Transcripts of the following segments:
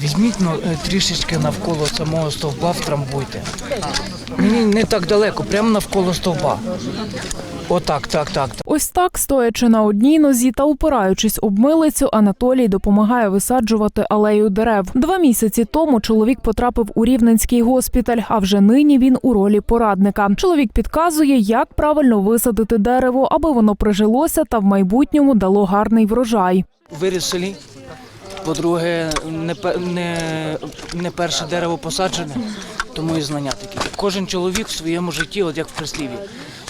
Візьміть ну, е, трішечки навколо самого стовба, втрамбуйте. Ні, не так далеко, прямо навколо стовба. Отак, так, так. так. Ось так, стоячи на одній нозі та упираючись об милицю, Анатолій допомагає висаджувати алею дерев. Два місяці тому чоловік потрапив у рівненський госпіталь, а вже нині він у ролі порадника. Чоловік підказує, як правильно висадити дерево, аби воно прижилося та в майбутньому дало гарний врожай. Виріс в селі. По-друге, не, не, не перше дерево посаджене, тому і знання такі. Кожен чоловік в своєму житті, от як в прислів'ї,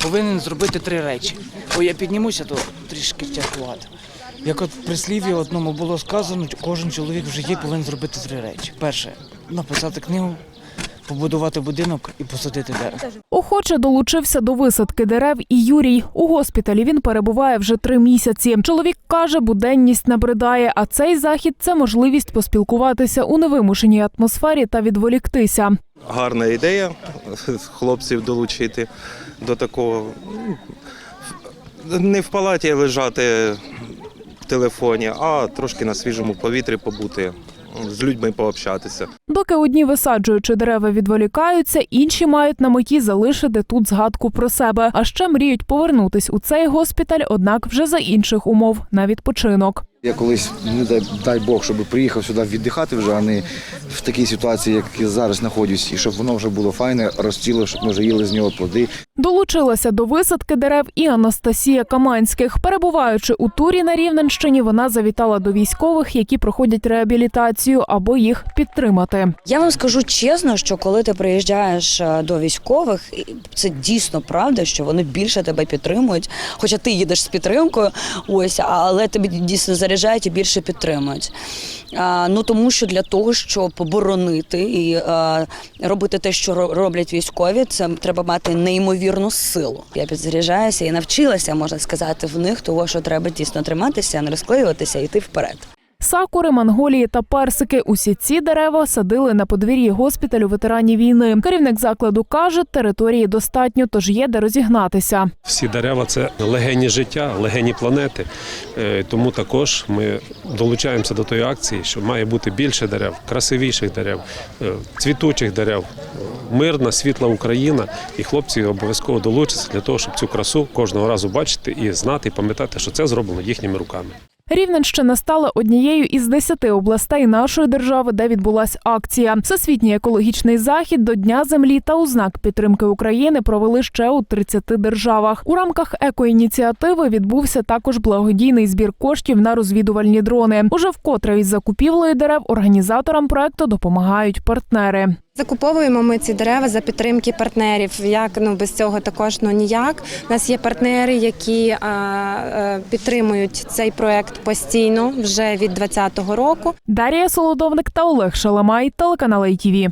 повинен зробити три речі. Бо я піднімуся, то трішки тяжкувато. Як от в прислів'ї одному було сказано, кожен чоловік в житті повинен зробити три речі. Перше написати книгу, побудувати будинок і посадити дерево. Охоче долучився до висадки дерев і Юрій. У госпіталі він перебуває вже три місяці. Чоловік каже, буденність набридає, а цей захід це можливість поспілкуватися у невимушеній атмосфері та відволіктися. гарна ідея хлопців долучити до такого. Ну, Не в палаті лежати в телефоні, а трошки на свіжому повітрі побути, з людьми пообщатися. Доки одні висаджуючи дерева відволікаються, інші мають на меті залишити тут згадку про себе, а ще мріють повернутись у цей госпіталь, однак вже за інших умов на відпочинок. Я колись, не дай, дай Бог, щоб приїхав сюди віддихати вже, а не в такій ситуації, як я зараз знаходжусь, і щоб воно вже було файне, розціло, щоб ми вже їли з нього плоди. Долучилася до висадки дерев і Анастасія Каманських. Перебуваючи у турі на Рівненщині, вона завітала до військових, які проходять реабілітацію, або їх підтримати. Я вам скажу чесно, що коли ти приїжджаєш е, до військових, це дійсно правда, що вони більше тебе підтримують. Хоча ти їдеш з підтримкою, ось, але тебе дійсно заряджають і більше підтримують. А, ну тому що для того, щоб боронити і е, робити те, що роблять військові, це треба мати неймовірну силу. Я підзаряджаюся і навчилася, можна сказати, в них того, що треба дійсно триматися, не розклеюватися і йти вперед. Сакури, манголії та персики. Усі ці дерева садили на подвір'ї госпіталю ветеранів війни. Керівник закладу каже, території достатньо, тож є де розігнатися. Всі дерева це легені життя, легені планети. Е, Тому також ми долучаємося до тої акції, що має бути більше дерев, красивіших дерев, е, цвітучих дерев, мирна, світла Україна. І хлопці обов'язково долучаться для того, щоб цю красу кожного разу бачити і знати, і пам'ятати, що це зроблено їхніми руками. Рівненщина стала однією із десяти областей нашої держави, де відбулась акція. Всесвітній екологічний захід до Дня землі та у знак підтримки України провели ще у 30 державах. У рамках екоініціативи відбувся також благодійний збір коштів на розвідувальні дрони. Уже вкотре із закупівлею дерев організаторам проекту допомагають партнери. Закуповуємо ми ці дерева за підтримки партнерів. Як ну без цього також ну ніяк. У нас є партнери, які а, а, підтримують цей проект постійно вже від 2020 року. Дарія Солодовник та Олег Шаламай, телеканал ITV.